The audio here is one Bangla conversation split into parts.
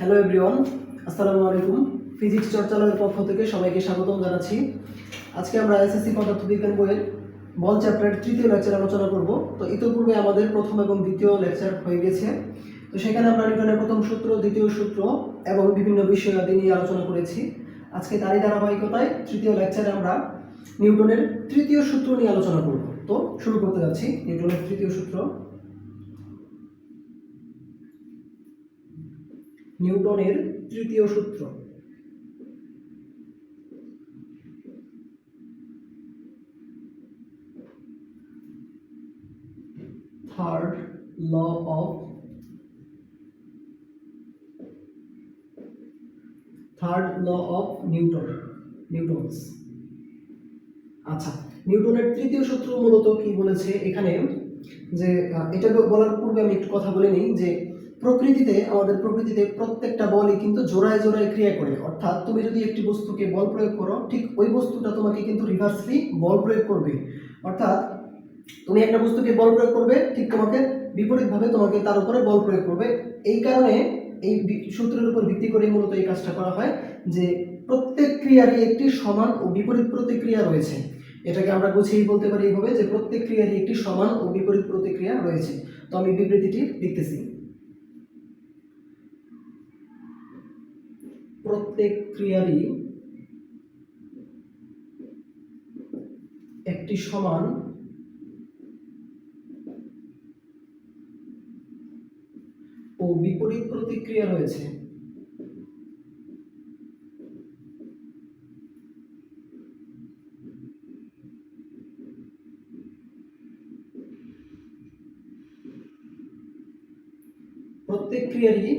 হ্যালো এভরিওয়ান আসসালামু আলাইকুম। ফিজিক্স চর্চালয়ের পক্ষ থেকে সবাইকে স্বাগতম জানাচ্ছি। আজকে আমরা এসএসসি পদার্থবিজ্ঞান বইয়ের বল চ্যাপ্টার তৃতীয় লেকচার আলোচনা করব। তো ইতিপূর্বে আমাদের প্রথম এবং দ্বিতীয় লেকচার হয়ে গেছে। তো সেখানে আমরা নিউটনের প্রথম সূত্র, দ্বিতীয় সূত্র এবং বিভিন্ন বিষয়াদি নিয়ে আলোচনা করেছি। আজকে তারই ধারাবাহিকতায় তৃতীয় লেকচারে আমরা নিউটনের তৃতীয় সূত্র নিয়ে আলোচনা করব। তো শুরু করতে যাচ্ছি। নিউটনের তৃতীয় সূত্র। নিউটনের তৃতীয় সূত্র। Third law of third law of Newton Newton's আচ্ছা নিউটনের তৃতীয় সূত্র মূলত কি বলেছে? এখানে যে এটা বলার পূর্বে আমি একটু কথা বলে নিই যে প্রকৃতিতে, আমাদের প্রকৃতিতে প্রত্যেকটা বলই কিন্তু জোড়ায় জোড়ায় ক্রিয়া করে। অর্থাৎ তুমি যদি একটি বস্তুকে বল প্রয়োগ করো, ঠিক ওই বস্তুটা তোমাকে কিন্তু রিভার্সলি বল প্রয়োগ করবে। অর্থাৎ তুমি একটা বস্তুকে বল প্রয়োগ করবে, ঠিক তোমাকে বিপরীতভাবে তোমাকে তার উপরে বল প্রয়োগ করবে। এই কারণে এই সূত্রের উপর ভিত্তি করে মূলত এই কাজটা করা হয় যে প্রত্যেক ক্রিয়ারই একটি সমান ও বিপরীত প্রতিক্রিয়া রয়েছে। এটাকে আমরা গুছিয়েই বলতে পারি এইভাবে যে প্রত্যেক ক্রিয়ারই একটি সমান ও বিপরীত প্রতিক্রিয়া রয়েছে। তো আমি বিবৃতিটি লিখতেছি। প্রত্যেক ক্রিয়ারই একটি সমান ও বিপরীত প্রতিক্রিয়া রয়েছে। প্রত্যেক ক্রিয়ারই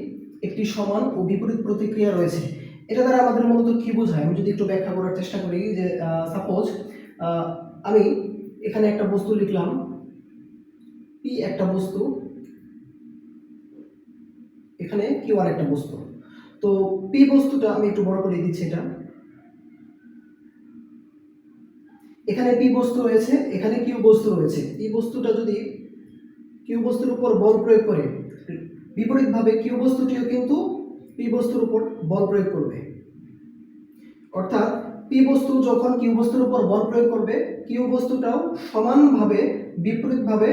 একটি সমান ও বিপরীত প্রতিক্রিয়া রয়েছে। এটা দ্বারা আমাদের মূলত কি বোঝায়? আমি যদি একটু ব্যাখ্যা করার চেষ্টা করি যে সাপোজ আমি এখানে একটা বস্তু লিখলাম। পি একটা বস্তু, এখানে কিউ আর একটা বস্তু। তো পি বস্তুটা আমি একটু বড় করে দিচ্ছি এটা। এখানে পি বস্তু রয়েছে, এখানে কিউ বস্তু রয়েছে। পি বস্তুটা যদি কিউ বস্তুর উপর বল প্রয়োগ করে, বিপরীতভাবে কিউ বস্তুটিও কিন্তু পি বস্তুর উপর বল প্রয়োগ করবে। অর্থাৎ পি বস্তু যখন কিউ বস্তুর উপর বল প্রয়োগ করবে, কিউ বস্তুটাও সমানভাবে, বিপরীতভাবে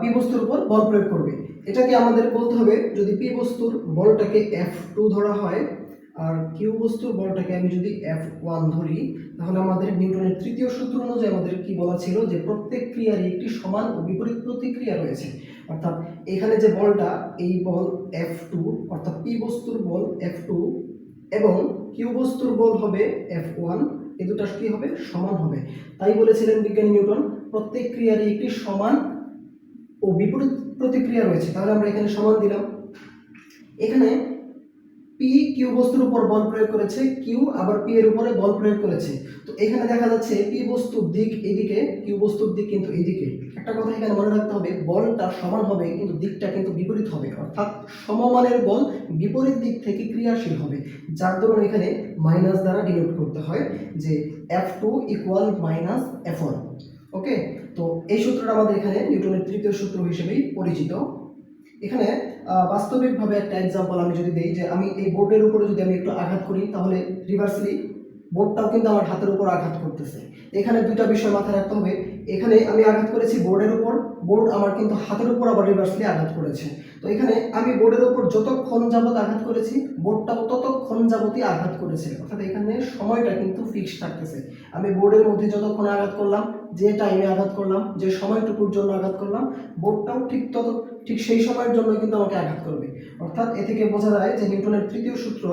পি বস্তুর উপর বল প্রয়োগ করবে। এটাকে আমাদের বলতে হবে, যদি পি বস্তুর বলটাকে এফ টু ধরা হয়, আর কিউ বস্তুর বলটাকে আমি যদি এফ ওয়ান ধরি, তাহলে আমাদের নিউটনের তৃতীয় সূত্র অনুযায়ী আমাদের কি বলা ছিল? যে প্রত্যেক ক্রিয়ারই একটি সমান ও বিপরীত প্রতিক্রিয়া রয়েছে। অর্থাৎ এখানে যে বলটা, এই বল এফ টু অর্থাৎ পি বস্তুর বল এফ টু এবং কিউ বস্তুর বল হবে এফ ওয়ান এই দুটা কি হবে? সমান হবে। তাই বলেছিলেন বিজ্ঞানী নিউটন, প্রত্যেক ক্রিয়ারই একটি সমান ও বিপরীত প্রতিক্রিয়া রয়েছে। তাহলে আমরা এখানে সমান দিলাম। এখানে পি কিউ বস্তুর উপর বল প্রয়োগ করেছে কিউ আবার পি এর উপরে বল প্রয়োগ করেছে। তো এখানে দেখা যাচ্ছে পি বস্তুর দিক এদিকে কিউ বস্তুর দিক কিন্তু এদিকে একটা কথা এখানে মনে রাখতে হবে, বলটা সমান হবে কিন্তু দিকটা কিন্তু বিপরীত হবে। অর্থাৎ সমমানের বল বিপরীত দিক থেকে ক্রিয়াশীল হবে, যার দরুন এখানে মাইনাস দ্বারা ডিনোট করতে হয় যে F two equal minus F one okay তো এই সূত্রটা আমাদের এখানে নিউটনের তৃতীয় সূত্র হিসেবেই পরিচিত। এখানে বাস্তবিকভাবে একটা এক্সাম্পল আমি যদি দিই যে আমি এই বোর্ডের উপরে যদি আমি একটু আঘাত করি, তাহলে রিভার্সলি বোর্ডটাও কিন্তু আমার হাতের উপর আঘাত করতেছে। এখানে দুইটা বিষয় মাথায় রাখতে হবে। এখানে আমি আঘাত করেছি বোর্ডের উপর বোর্ড আমার কিন্তু হাতের উপর আবার রিভার্সলি আঘাত করেছে। তো এখানে আমি বোর্ডের উপর যতক্ষণ যাবত আঘাত করেছি বোর্ডটাও ততক্ষণ যাবতই আঘাত করেছে। অর্থাৎ এখানে সময়টা কিন্তু ফিক্স থাকতেছে। আমি বোর্ডের মধ্যে যতক্ষণ আঘাত করলাম যে টাইমে আঘাত করলাম, যে সময়টুকুর জন্য আঘাত করলাম বোর্ডটাও ঠিক তত, ঠিক সেই সময়ের জন্য কিন্তু আমাকে আঘাত করবে। অর্থাৎ এ থেকে বোঝা যায় যে নিউটনের তৃতীয় সূত্র,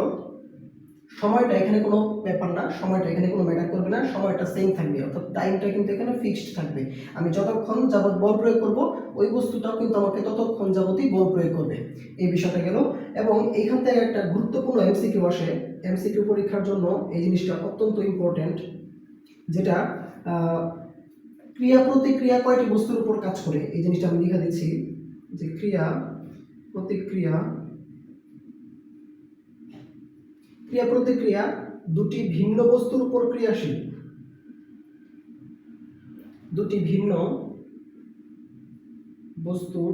সময়টা এখানে কোনো ব্যাপার না, সময়টা এখানে কোনো ম্যাটার করবে না, সময়টা সেম থাকবে, অর্থাৎ টাইমটা কিন্তু এখানে ফিক্সড থাকবে। আমি যতক্ষণ যাবত বল প্রয়োগ করব, ওই বস্তুটাও কিন্তু আমাকে ততক্ষণ যাবতই বল প্রয়োগ করবে। এই বিষয়টা গেল। এবং এইখান থেকে একটা গুরুত্বপূর্ণ এমসিকিউ আসে। এমসিকিউ পরীক্ষার জন্য এই জিনিসটা অত্যন্ত ইম্পর্ট্যান্ট যেটা ক্রিয়া প্রতিক্রিয়া কয়টি বস্তুর উপর কাজ করে? এই জিনিসটা আমি লিখে দিচ্ছি যে ক্রিয়া প্রতিক্রিয়া ক্রিয়া প্রতিক্রিয়া দুটি ভিন্ন বস্তুর উপর ক্রিয়াশীল। দুটি ভিন্ন বস্তুর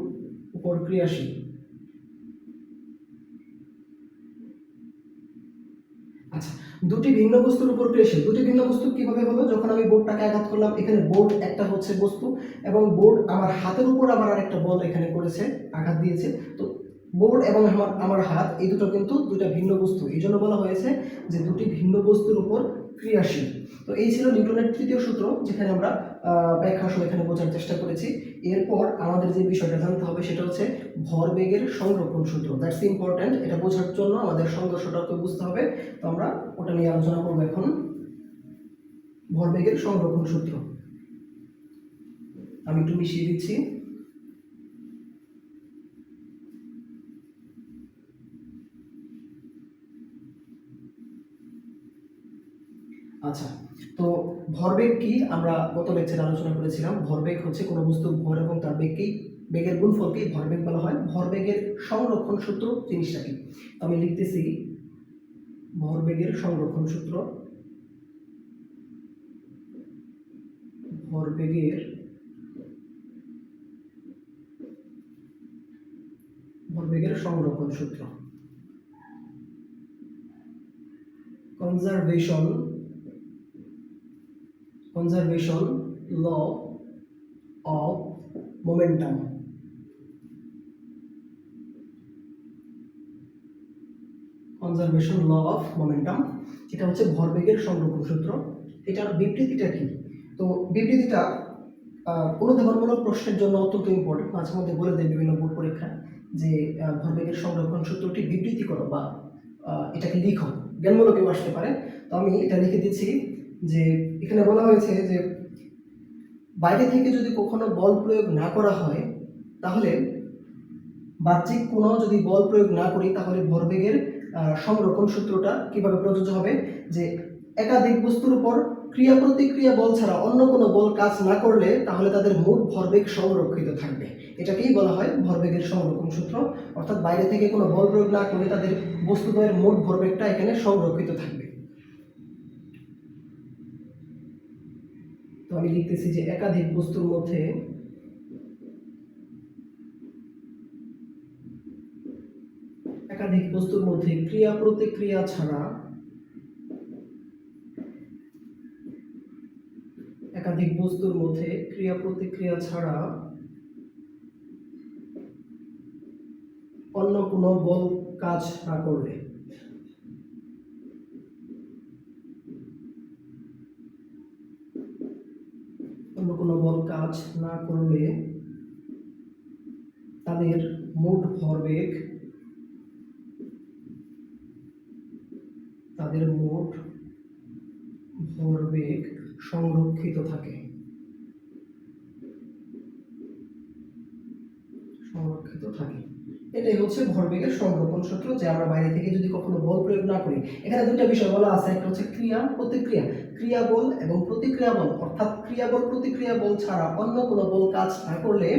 উপর ক্রিয়াশীল। দুটি ভিন্ন বস্তুর উপর ক্রিয়াশীল দুটি ভিন্ন বস্তু কীভাবে হলো? যখন আমি বোর্ডটাকে আঘাত করলাম, এখানে বোর্ড একটা হচ্ছে বস্তু এবং বোর্ড আমার হাতের উপর আবার আরেকটা বল এখানে করেছে, আঘাত দিয়েছে। তো বোর্ড এবং আমার আমার হাত, এই দুটো কিন্তু দুটা ভিন্ন বস্তু। এই জন্য বলা হয়েছে যে দুটি ভিন্ন বস্তুর উপর ক্রিয়াশীল। তো এই ছিল নিউটনের তৃতীয় সূত্র, যেখানে আমরা ব্যাখ্যা সহ এখানে বোঝার চেষ্টা করেছি। এরপর আমাদের যে বিষয়টা জানতে হবে সেটা হচ্ছে ভরবেগের সংরক্ষণ সূত্র। দ্যাটস ইম্পর্ট্যান্ট এটা বোঝার জন্য আমাদের সংঘর্ষটাকে বুঝতে হবে। তো আমরা ওটা নিয়ে আলোচনা করব এখন। ভরবেগের সংরক্ষণ সূত্র। আমি একটু মিশিয়ে দিচ্ছি। আচ্ছা তো ভরবেগ কি? আমরা গত লেকচারে আলোচনা করেছিলাম, ভরবেগ হচ্ছে কোনো বস্তুর ভর এবং তার বেগকেই, বেগের গুণফলকেই ভরবেগ বলা হয়। ভরবেগের সংরক্ষণ সূত্র জিনিসটা কি? আমি লিখতেছি ভরবেগের সংরক্ষণ সূত্র। ভরবেগের ভরবেগের সংরক্ষণ সূত্র। Conservation conservation law of momentum conservation law of momentum এটা হচ্ছে ভরবেগের সংরক্ষণ সূত্র। এটার বিবৃতিটা কি? তো বিবৃতিটা অনুধাবনমূলক প্রশ্নের জন্য অত্যন্ত ইম্পর্টেন্ট মাঝে মধ্যে বলে দেয় বিভিন্ন বোর্ড পরীক্ষায় যে ভরবেগের সংরক্ষণ সূত্রটি বিবৃতি করো বা এটাকে লিখো। জ্ঞানমূলকেও আসতে পারে। তো আমি এটা লিখে দিচ্ছি যে এখানে বলা হয়েছে যে বাইরে থেকে যদি কখনো বল প্রয়োগ না করা হয়, তাহলে বাহ্যিক কোনো যদি বল প্রয়োগ না করি, তাহলে ভরবেগের সংরক্ষণ সূত্রটা কীভাবে প্রযোজ্য হবে? যে একাধিক বস্তুর উপর ক্রিয়া প্রতিক্রিয়া বল ছাড়া অন্য কোনো বল কাজ না করলে, তাহলে তাদের মোট ভরবেগ সংরক্ষিত থাকবে। এটাকেই বলা হয় ভরবেগের সংরক্ষণ সূত্র। অর্থাৎ বাইরে থেকে কোনো বল প্রয়োগ না করলে তাদের বস্তুদ্বয়ের মোট ভরবেগটা এখানে সংরক্ষিত থাকবে। তো আমি লিখতেছি যে একাধিক বস্তুর মধ্যে একাধিক বস্তুর মধ্যে ক্রিয়া প্রতিক্রিয়া ছাড়া একাধিক বস্তুর মধ্যে ক্রিয়া প্রতিক্রিয়া ছাড়া অন্য কোনো বল কাজ না করলে অন্য কোনো বল কাজ না করলে তাদের মোট ভরবেগ, তাদের মোট ভরবেগ সংরক্ষিত থাকে। সংরক্ষিত থাকে। এটাই হচ্ছে ভরবেগের সংরক্ষণ সূত্র, যে আমরা বাইরে থেকে যদি কখনো বল প্রয়োগ না করি। এখানে দুটো বিষয় বলা আছে, একটা হচ্ছে ক্রিয়া, প্রতিক্রিয়া। ক্রিয়া বল এবং প্রতিক্রিয়া বল। অর্থাৎ ক্রিয়া বল, প্রতিক্রিয়া বল ছাড়া অন্য কোনো বল কাজ না করলে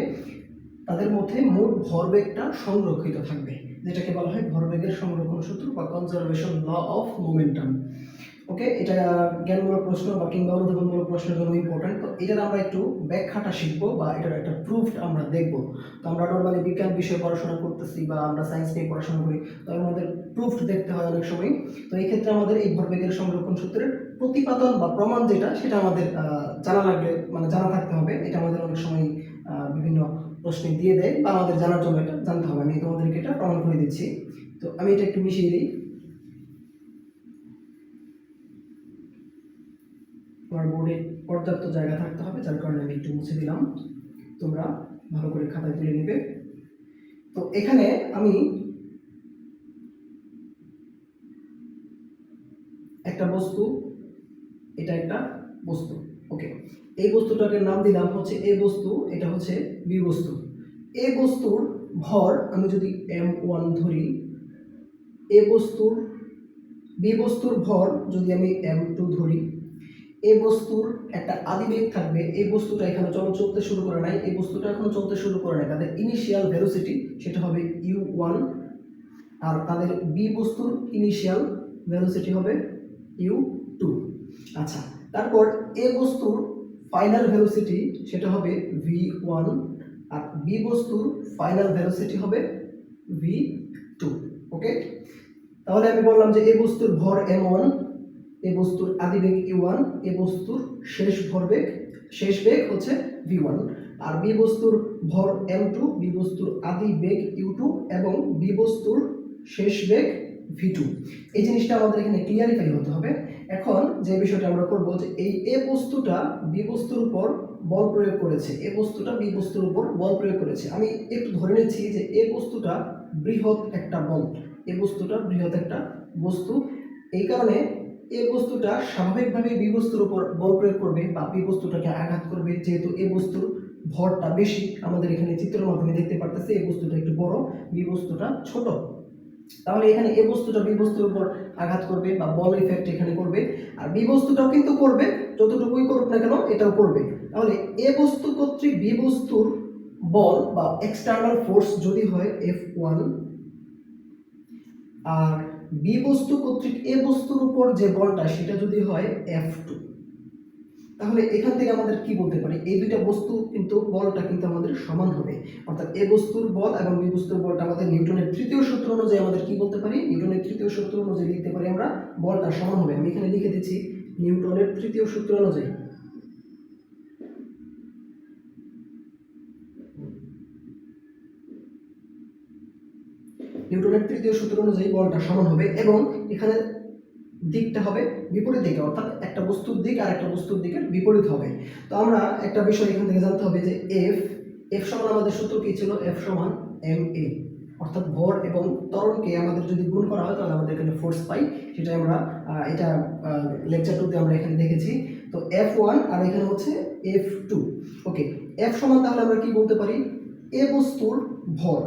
তাদের মধ্যে মোট ভরবেগটা সংরক্ষিত থাকবে, যেটাকে বলা হয় ভরবেগের সংরক্ষণ সূত্র বা conservation law of momentum okay এটা জ্ঞানমূলক প্রশ্ন বা কিংবা অনুধাবনমূলক প্রশ্নের জন্য ইম্পর্টেন্ট তো এটার আমরা একটু ব্যাখ্যাটা শিখব বা এটার একটা প্রুফ আমরা দেখব। তো আমরা নর্মালি বিজ্ঞান বিষয়ে পড়াশোনা করতেছি বা আমরা সায়েন্স নিয়ে পড়াশোনা করি, তো আমাদের প্রুফ দেখতে হয় অনেক সময়। তো এই ক্ষেত্রে আমাদের এই ভরবেগের সংরক্ষণ সূত্রের প্রতিপাদন বা প্রমাণ যেটা, সেটা আমাদের জানা লাগলে মানে জানা থাকতে হবে। এটা আমাদের অনেক সময় বিভিন্ন প্রশ্নে দিয়ে দেয় বা আমাদের জানার জন্য এটা জানতে হবে। আমি তোমাদেরকে এটা প্রমাণ করে দিচ্ছি। তো আমি এটা একটু মিশিয়ে দিই। তোমার বোর্ডে পর্যাপ্ত জায়গা থাকতে হবে, যার কারণে আমি একটু মুছে দিলাম। তোমরা ভালো করে খাতায় তুলে নেবে। তো এখানে আমি একটা বস্তু, এটা একটা বস্তু ওকে এই বস্তুটাকে নাম দিলাম হচ্ছে এ বস্তু, এটা হচ্ছে বি বস্তু। এ বস্তুর ভর আমি যদি এম ওয়ান ধরি, এ বস্তুর, বি বস্তুর ভর যদি আমি এম টু ধরি এই বস্তুর একটা আদিবেগ থাকবে এই বস্তুটা এখানে চলো চলতে শুরু করে নাই এই বস্তুটা এখনও চলতে শুরু করে নাই। তাদের ইনিশিয়াল ভেলোসিটি সেটা হবে ইউ ওয়ান আর তাদের বি বস্তুর ইনিশিয়াল ভেলোসিটি হবে ইউ টু আচ্ছা তারপর এ বস্তুর ফাইনাল ভেলোসিটি সেটা হবে ভি ওয়ান আর বি বস্তুর ফাইনাল ভেলোসিটি হবে ভি টু ওকে তাহলে আমি বললাম যে এ বস্তুর ভর এম ওয়ান এই বস্তুর আদিবেগ ইউ ওয়ান এ বস্তুর শেষ ভরবেগ শেষ বেগ হচ্ছে ভি ওয়ান আর বি বস্তুর ভর এম টু বি বস্তুর আদি বেগ ইউ টু এবং বি বস্তুর শেষ বেগ ভি টু এই জিনিসটা আমাদের এখানে ক্লিয়ারিফাই হতে হবে। এখন যে বিষয়টা আমরা করব যে এই এ বস্তুটা বি বস্তুর উপর বল প্রয়োগ করেছে, এ বস্তুটা বি বস্তুর উপর বল প্রয়োগ করেছে। আমি একটু ধরে নিচ্ছি যে এ বস্তুটা বৃহৎ একটা বল, এ বস্তুটা বৃহৎ একটা বস্তু। এই কারণে এ বস্তুটা স্বাভাবিকভাবে বি বস্তুর উপর বল প্রয়োগ করবে বা বি বস্তুটাকে আঘাত করবে। যেহেতু এ বস্তুর ভরটা বেশি, আমাদের এখানে চিত্রের মাধ্যমে দেখতে পারতেছে এই বস্তুটা একটু বড়, বি বস্তুটা ছোট। তাহলে এখানে এ বস্তুটা বি বস্তুর উপর আঘাত করবে বা বল ইফেক্ট এখানে করবে। আর বি বস্তুটাও কিন্তু করবে, যতটুকুই করুক না কেন এটাও করবে। তাহলে এ বস্তু কর্তৃক বি বস্তুর বল বা এক্সটার্নাল ফোর্স যদি হয় এফ ওয়ান আর বি বস্তু কর্তৃক এ বস্তুর উপর যে বলটা, সেটা যদি হয় এফ টু তাহলে এখান থেকে আমাদের কি বলতে পারি? এই দুইটা বস্তু কিন্তু, বলটা কিন্তু আমাদের সমান হবে। অর্থাৎ এ বস্তুর বল এবং বি বস্তুর বলটা আমাদের নিউটনের তৃতীয় সূত্র অনুযায়ী আমাদের কি বলতে পারি? নিউটনের তৃতীয় সূত্র অনুযায়ী লিখতে পারি আমরা বলটা সমান হবে। আমি এখানে লিখে দিচ্ছি নিউটনের তৃতীয় সূত্র অনুযায়ী। নিউটনের তৃতীয় সূত্র অনুযায়ী বলটা সমান হবে এবং এখানে দিকটা হবে বিপরীত দিকে, অর্থাৎ একটা বস্তুর দিক আর একটা বস্তুর দিকের বিপরীত হবে। তো আমরা একটা বিষয় এখান থেকে জানতে হবে যে এফ এফ সমান আমাদের সূত্র কি ছিল? এফ সমান এম এ অর্থাৎ ভর এবং ত্বরণকে আমাদের যদি গুণ করা হয়, তাহলে আমাদের এখানে ফোর্স পাই। সেটা আমরা এটা লেকচার টুতে আমরা এখানে দেখেছি। তো এফ ওয়ান আর এখানে হচ্ছে এফ টু ওকে এফ সমান তাহলে আমরা কি বলতে পারি? এ বস্তুর ভর।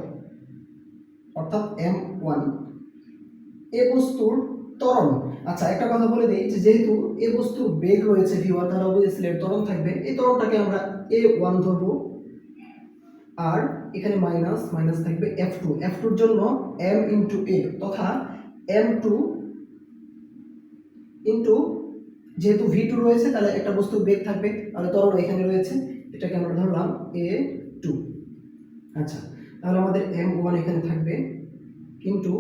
অর্থাৎ এম ওয়ান এ বস্তুর ত্বরণ। আচ্ছা একটা কথা বলে দিই যেহেতু এ বস্তুর বেগ রয়েছে ভি ওয়ান তাহলে অবভিয়াসলি ত্বরণ থাকবে। এই ত্বরণটাকে আমরা এ ওয়ান ধরবো। আর এখানে মাইনাস মাইনাস থাকবে এফ টু এফ টুর জন্য এম ইন্টু এ তথা এম টু ইন্টু যেহেতু ভি টু রয়েছে, তাহলে একটা বস্তুর বেগ থাকবে। তাহলে ত্বরণ এখানে রয়েছে। এটাকে আমরা ধরলাম এ টু আচ্ছা তাহলে আমাদের এম ওয়ান এখানে থাকবে। কিন্তু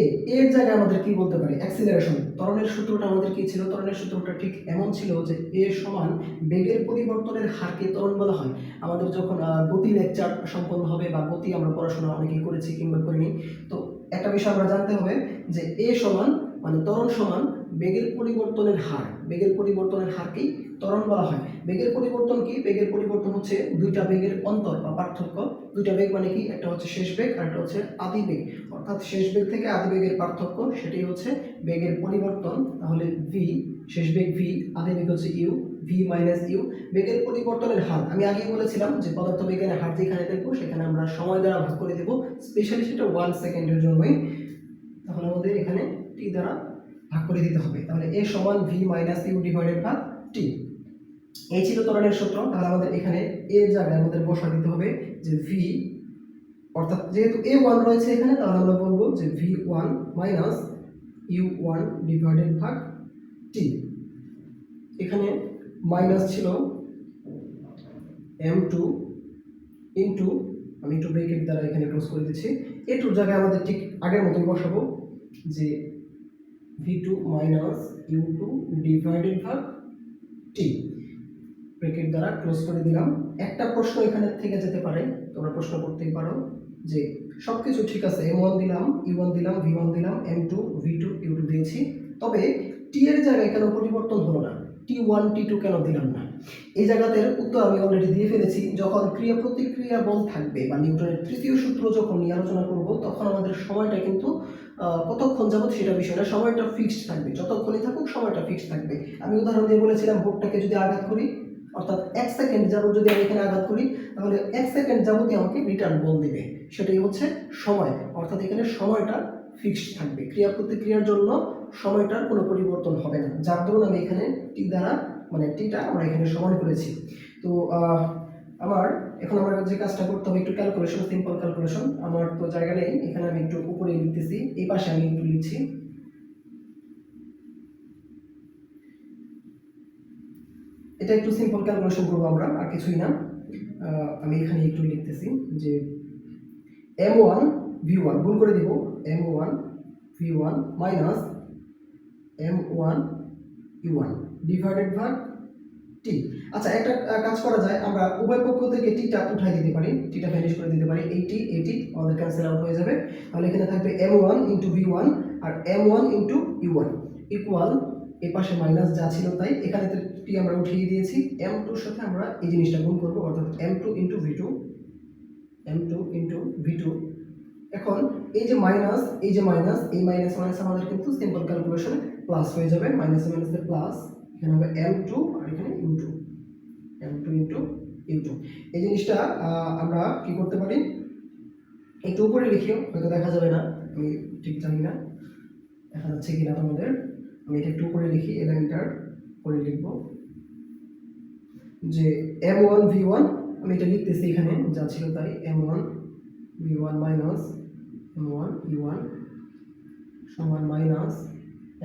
এ এর জায়গায় আমাদের কি বলতে পারি? অ্যাক্সিলারেশন ত্বরণের সূত্রটা আমাদের কি ছিল? ত্বরণের সূত্রটা ঠিক এমন ছিল যে এ সমান বেগের পরিবর্তনের হারকে ত্বরণ বলা হয়। আমাদের যখন গতি লেকচার সম্পন্ন হবে বা গতি আমরা পড়াশোনা অনেকেই করেছি কিংবা করিনি, তো একটা বিষয় আমরা জানতে হবে যে এ সমান মানে ত্বরণ সমান বেগের পরিবর্তনের হার, বেগের পরিবর্তনের হারকেই ত্বরণ বলা হয়। বেগের পরিবর্তন কি? বেগের পরিবর্তন হচ্ছে দুইটা বেগের অন্তর বা পার্থক্য। দুইটা বেগ মানে কি? একটা হচ্ছে শেষ বেগ আর একটা হচ্ছে আদি বেগ। অর্থাৎ শেষ বেগ থেকে আদি বেগের পার্থক্য, সেটাই হচ্ছে বেগের পরিবর্তন। তাহলে ভি শেষ বেগ ভি আদি বেগ হচ্ছে ইউ ভি মাইনাস ইউ বেগের পরিবর্তনের হার, আমি আগেই বলেছিলাম যে পদার্থ বিজ্ঞানের হার যেখানে দেখব, সেখানে আমরা সময় দ্বারা ভাগ করে দেবো। স্পেশালি সেটা ওয়ান সেকেন্ডের জন্যই। তাহলে আমাদের এখানে টি দ্বারা ভাগ করে দিতে হবে। তাহলে এ সমান v minus u divided by t এই ছিল ত্বরণের সূত্র। তাহলে আমাদের এখানে এর জায়গায় আমাদের বসা দিতে হবে যে ভি অর্থাৎ যেহেতু এ ওয়ান রয়েছে এখানে, তাহলে আমরা বলব যে v one minus u one divided ভাগ টি এখানে মাইনাস ছিল এম টু ইন্টু আমি একটু ব্রেকেট দ্বারা এখানে ক্লোজ করে দিচ্ছি। এ টুর জায়গায় আমাদের ঠিক আগের মতোই বসাবো যে v two minus u two divided ভাগ টি ব্রেকেট দ্বারা ক্লোজ করে দিলাম। একটা প্রশ্ন এখানে থেকে যেতে পারে, তোমরা প্রশ্ন করতেই পারো যে সব কিছু ঠিক আছে এম দিলাম ইউ ওয়ান দিলাম ভি ওয়ান দিলাম m two v two u two দিয়েছি। তবে টি এর জায়গায় কেন পরিবর্তন হলো না? টি ওয়ান টি টু কেন দিলাম না? এই জায়গাতে উত্তর আমি অলরেডি দিয়ে ফেলেছি। যখন ক্রিয়া প্রতিক্রিয়া বল থাকবে বা নিউটনের তৃতীয় সূত্র যখন নিয়ে আলোচনা করব, তখন আমাদের সময়টা কিন্তু কতক্ষণ যাবত সেটা বিষয় না সময়টা ফিক্সড থাকবে। যতক্ষণই থাকুক, সময়টা ফিক্সড থাকবে। আমি উদাহরণ দিয়ে বলেছিলাম, ভোটটাকে যদি আঘাত করি, অর্থাৎ এক সেকেন্ড যাবত যদি আমি এখানে আঘাত করি, তাহলে এক সেকেন্ড যাবতই আমাকে রিটার্ন বল দেবে। সেটাই হচ্ছে সময়। অর্থাৎ এখানে সময়টা ফিক্সড থাকবে। ক্রিয়া প্রতিক্রিয়ার জন্য সময়টার কোনো পরিবর্তন হবে না। যার দরুন আমি এখানে টি দ্বারা মানে টিটা আমরা এখানে সমান করেছি। তো আমার এখন আমার যে কাজটা করতে হবে একটু ক্যালকুলেশন সিম্পল ক্যালকুলেশন আমার তো জায়গা নেই, এখানে আমি একটু উপরে লিখতেছি, এই পাশে আমি একটু লিখছি। এটা একটু সিম্পল ক্যালকুলেশন করব আমরা, আর কিছুই না। আমি এখানে একটু লিখতেছি যে এম ওয়ান ভি ওয়ান গুণ করে দিব m one v one minus m one u one divided t আচ্ছা একটা কাজ করা যায়, আমরা উভয় পক্ষ থেকে টিটা উঠাই দিতে পারি, টিটা ফিনিশ করে দিতে পারি এইটি এইটি আমাদের ক্যান্সেল আউট হয়ে যাবে। তাহলে এখানে থাকবে m one into v one আর m one into u one equal এ পাশে মাইনাস যা ছিল তাই, এখানে টি আমরা উঠিয়ে দিয়েছি এম টুর সাথে আমরা এই জিনিসটা গুণ করব, অর্থাৎ m two into v two m two into v two এখন, এই যে মাইনাস এই যে মাইনাস এই মাইনাস মাইনাস আমাদের কিন্তু সিম্পল ক্যালকুলেশনে প্লাস হয়ে যাবে মাইনাস মাইনাসে প্লাস এখানে হবে এম টু আর এখানে u two m two into u two এই জিনিসটা আমরা কি করতে পারি? একটু উপরে লিখিও, হয়তো দেখা যাবে না, আমি ঠিক জানি না, দেখা যাচ্ছে কিনা তোমাদের। আমি এটা একটু উপরে লিখি এই লাইনটার করে লিখব। যে এম ওয়ান ভি ওয়ান আমি এটা লিখতেছি এখানে, যা ছিল তাই m one v one minus m one u one সমান minus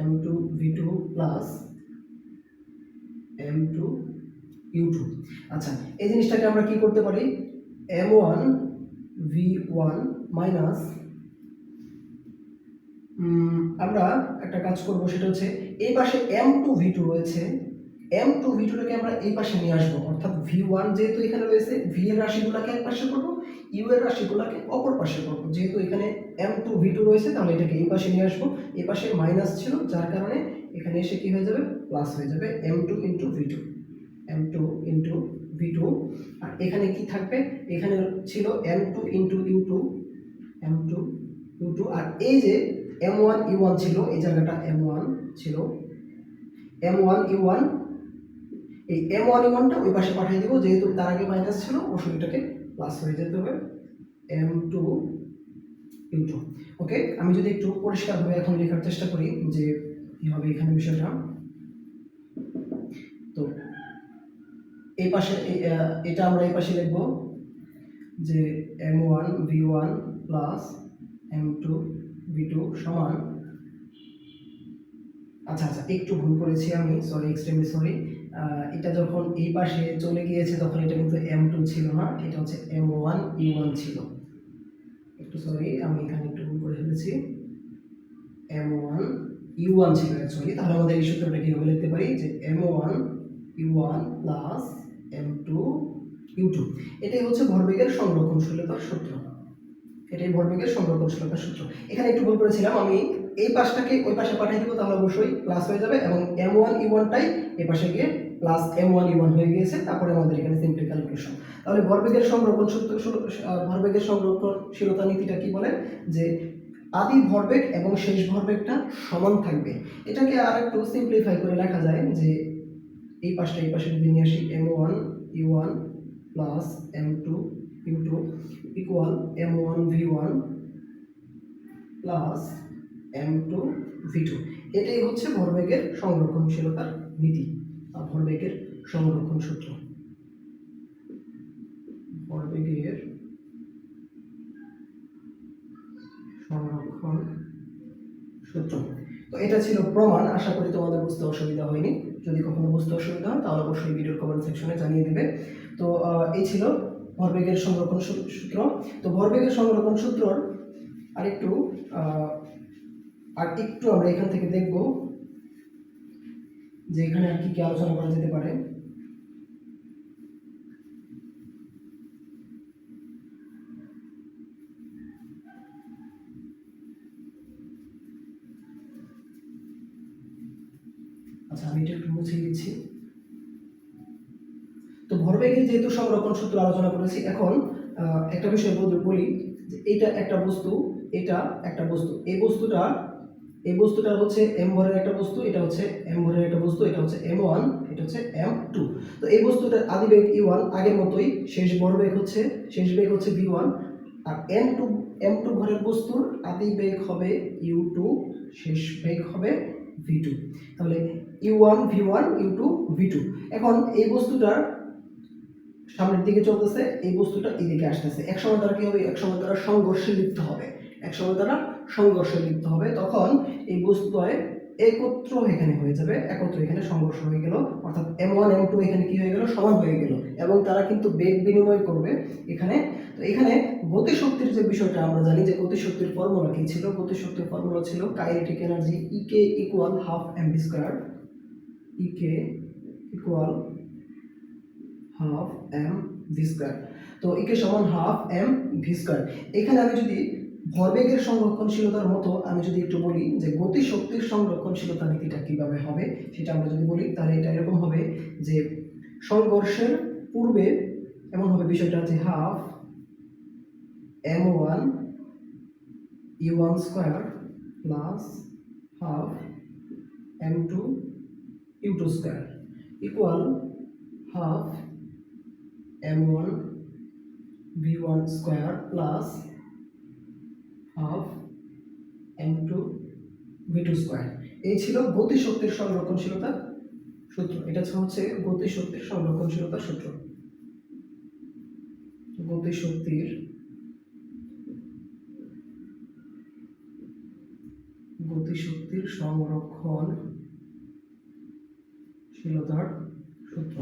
m two v two plus m two u আচ্ছা এই জিনিসটাকে আমরা কি করতে পারি? M one v one minus আমরা একটা কাজ করব, সেটা হচ্ছে এই পাশে এম টু ভি টু রয়েছে। এম টু ভি টুটাকে আমরা এই পাশে নিয়ে আসব। অর্থাৎ ভি ওয়ান যেহেতু এখানে রয়েছে ভি এর রাশিগুলোকে এক পাশে করব ইউ এর রাশিগুলোকে অপর পাশে করব। যেহেতু এখানে এম টু ভি টু রয়েছে, তাহলে এটাকে এই পাশে নিয়ে আসব। এই পাশে মাইনাস ছিল, যার কারণে এখানে এসে কি হয়ে যাবে? প্লাস হয়ে যাবে m two into v two m two into v two আর এখানে কি থাকবে? এখানে ছিল m two into u two m two u two আর এই যে এম ওয়ান ইউ ওয়ান ছিল, এই জায়গাটা এম ওয়ান ছিল এম ওয়ান ইউ ওয়ান এই এম ওয়ান ইউ ওয়ানটা ওই পাশে পাঠিয়ে দেবো, যেহেতু তার আগে মাইনাস ছিল এটাকে প্লাস হয়ে যেতে হবে m two u two okay আমি যদি একটু পরিষ্কারভাবে এখন লেখার চেষ্টা করি যে কী হবে এখানে বিষয়টা। তো এই পাশে এটা আমরা এই পাশে লিখব যে m one v one plus m two v two সমান আচ্ছা আচ্ছা একটু ভুল করেছি আমি সরি এক্সট্রিমলি সরি এটা যখন এই পাশে চলে গিয়েছে তখন এটা কিন্তু এম টু ছিল না, এটা হচ্ছে এম ওয়ান ইউ ওয়ান ছিল। একটু সরি আমি এখানে একটু ভুল করে ফেলেছি। এম ওয়ান ইউ ওয়ান ছিল অ্যাকচুয়ালি তাহলে আমাদের এই সূত্রটা কীভাবে লিখতে পারি? যে m one u one plus m two u two এটাই হচ্ছে ভরবেগের সংরক্ষণশীলতার সূত্র। এটাই ভরবেগের সংরক্ষণশীলতার সূত্র। এখানে একটু ভুল করেছিলাম, আমি এই পাশটাকে ওই পাশে পাঠিয়ে দিব, তাহলে অবশ্যই প্লাস হয়ে যাবে, এবং এম ওয়ান ই ওয়ানটাই এই পাশে গিয়ে plus m one u one হয়ে গিয়েছে, তারপরে আমাদের এখানে সিম্পলি ক্যালকুলেশন তাহলে ভরবেগের সংরক্ষণ সূত্র ভরবেগের সংরক্ষণশীলতা নীতিটা কি বলে? যে আদি ভরবেগ এবং শেষ ভরবেগটা সমান থাকবে। এটাকে আর একটু সিম্পলিফাই করে লেখা যায় যে এই পাশটা, এই পাশে যদি নিয়ে আসি m one u one plus m two u two equal m one v one plus m two v two এটাই হচ্ছে ভরবেগের সংরক্ষণশীলতার নীতি বা ভরবেগের সংরক্ষণ সূত্র। ভরবেগের সংরক্ষণ সূত্র। তো এটা ছিল প্রমাণ। আশা করি তোমাদের বুঝতে অসুবিধা হয়নি। যদি কখনো বুঝতে অসুবিধা হয়, তাহলে অবশ্যই ভিডিওর কমেন্ট সেকশনে জানিয়ে দেবে। তো এই ছিল ভরবেগের সংরক্ষণ সূত্র। তো ভরবেগের সংরক্ষণ সূত্রর আরেকটু একটু আর একটু আমরা এখান থেকে দেখব যে এখানে আর কি কি আলোচনা করা যেতে পারে। মুছে দিচ্ছি। তো ভরবেগের যেহেতু সংরক্ষণ সূত্র আলোচনা করেছি, এখন একটা বিষয় বল- যে এটা একটা বস্তু, এটা একটা বস্তু। এই বস্তুটা এই বস্তুটা হচ্ছে এম ভরের একটা বস্তু, এটা হচ্ছে এম ভরের একটা বস্তু, এটা হচ্ছে এম ওয়ান এটা হচ্ছে এম টু তো এই বস্তুটার আদি বেগ ই ওয়ান আগের মতোই, শেষ বড় বেগ হচ্ছে, শেষ বেগ হচ্ছে ভি ওয়ান আর এম টু এম টু ভরের বস্তুর আদি বেগ হবে ইউ টু শেষ বেগ হবে ভি টু তাহলে u one v one u two v two এখন এই বস্তুটার সামনের দিকে চলতেছে, এই বস্তুটা এদিকে আসতেছে। এক সময় তারা কি হবে? এক সময় তারা সংঘর্ষে লিপ্ত হবে। এক সময় তারা সংঘর্ষে লিপ্ত হবে। তখন এই বস্তুদ্বয় একত্র এখানে হয়ে যাবে। একত্র এখানে সংঘর্ষ হয়ে গেল। অর্থাৎ এম ওয়ান এম টু এখানে কি হয়ে গেল? সমান হয়ে গেল। এবং তারা কিন্তু বেগ বিনিময় করবে এখানে। তো এখানে গতিশক্তির যে বিষয়টা আমরা জানি যে গতিশক্তির ফর্মুলা কি ছিল? গতিশক্তির ফর্মুলা ছিল kinetic energy E K equal half m v square E K equal half m v square তো ইকে সমান হাফ এম ভি স্কোয়ার এখানে আমি যদি ভরবেগের সংরক্ষণশীলতার মতো আমি যদি একটু বলি যে গতি শক্তির সংরক্ষণশীলতা নীতিটা কীভাবে হবে, সেটা আমরা যদি বলি, তাহলে এটা এরকম হবে যে সংঘর্ষের পূর্বে এমন হবে বিষয়টা যে half m one u one square plus half m two u two square equal half m one v one square plus half m two v two square. এই ছিল গতিশক্তির সংরক্ষণশীলতার সূত্র। এটা হচ্ছে গতিশক্তির সংরক্ষণশীলতার সূত্র। গতিশক্তির গতিশক্তির সূত্র।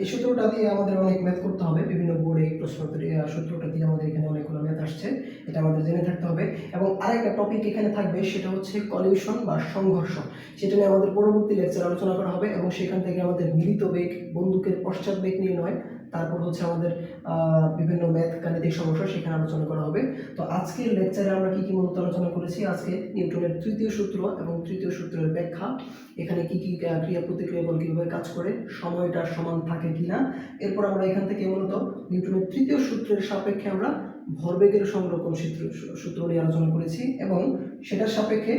এই সূত্রটা দিয়ে আমাদের অনেক ম্যাথ করতে হবে, বিভিন্ন বোর্ডে এই প্রশ্নপত্রে সূত্রটা দিয়ে আমাদের এখানে অনেকগুলো ম্যাথ আসছে, এটা আমাদের জেনে থাকতে হবে। এবং আরেকটা টপিক এখানে থাকবে, সেটা হচ্ছে কলিউশন বা সংঘর্ষ। সেটা নিয়ে আমাদের পরবর্তী লেকচার আলোচনা করা হবে এবং সেখান থেকে আমাদের মিলিত বেগ, বন্দুকের পশ্চাৎ বেগ নির্ণয় তারপর হচ্ছে আমাদের বিভিন্ন ম্যাথ গাণিতিক সমস্যা সেখানে আলোচনা করা হবে। তো আজকের লেকচারে আমরা কি কি মূলত আলোচনা করেছি? আজকে নিউটনের তৃতীয় সূত্র এবং তৃতীয় সূত্রের ব্যাখ্যা। এখানে কি কি ক্রিয়া প্রতিক্রিয়া বল কীভাবে কাজ করে, সময়টা সমান থাকে কিনা। এরপর আমরা এখান থেকে মূলত নিউটনের তৃতীয় সূত্রের সাপেক্ষে আমরা ভরবেগের সংরক্ষণ সূত্র সূত্র নিয়ে আলোচনা করেছি এবং সেটার সাপেক্ষে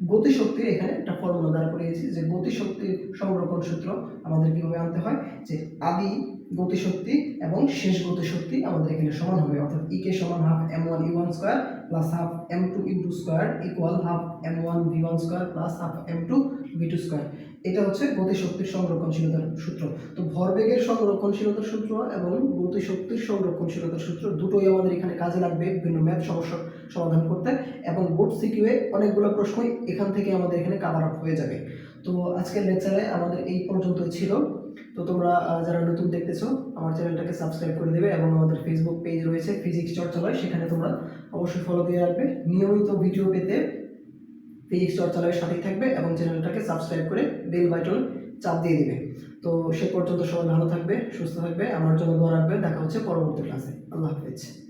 গতিশক্তির এখানে একটা ফর্মুলা দাঁড় করিয়েছি যে গতিশক্তির সংরক্ষণ সূত্র আমাদের কীভাবে আনতে হয়? যে আদি গতিশক্তি এবং শেষ গতিশক্তি আমাদের এখানে সমান হবে। অর্থাৎ ই কে সমান half m one u one square plus half m two u two square equal half m one v one square plus half m two v two square এটা হচ্ছে গতিশক্তির সংরক্ষণশীলতার সূত্র। তো ভরবেগের সংরক্ষণশীলতার সূত্র এবং গতিশক্তির সংরক্ষণশীলতার সূত্র দুটোই আমাদের এখানে কাজে লাগবে বিভিন্ন ম্যাথ সমস্যা সমাধান করতে এবং বোর্ড সিকিউয়ে অনেকগুলো প্রশ্নই এখান থেকে আমাদের এখানে কাভার আপ হয়ে যাবে। তো আজকের লেকচারে আমাদের এই পর্যন্তই ছিল। তো তোমরা যারা নতুন দেখতেছো, আমার চ্যানেলটাকে সাবস্ক্রাইব করে দেবে এবং আমাদের ফেসবুক পেজ রয়েছে ফিজিক্স চর্চালয় সেখানে তোমরা অবশ্যই ফলো দিয়ে রাখবে। নিয়মিত ভিডিও পেতে ফিজিক্স চর্চালয়ের সঠিক থাকবে এবং চ্যানেলটাকে সাবস্ক্রাইব করে বেল বাটন চাপ দিয়ে দিবে। তো সে পর্যন্ত সবাই ভালো থাকবে, সুস্থ থাকবে, আমার জন্য দোয়া রাখবে দেখা হচ্ছে পরবর্তী ক্লাসে আল্লাহ হাফেজ।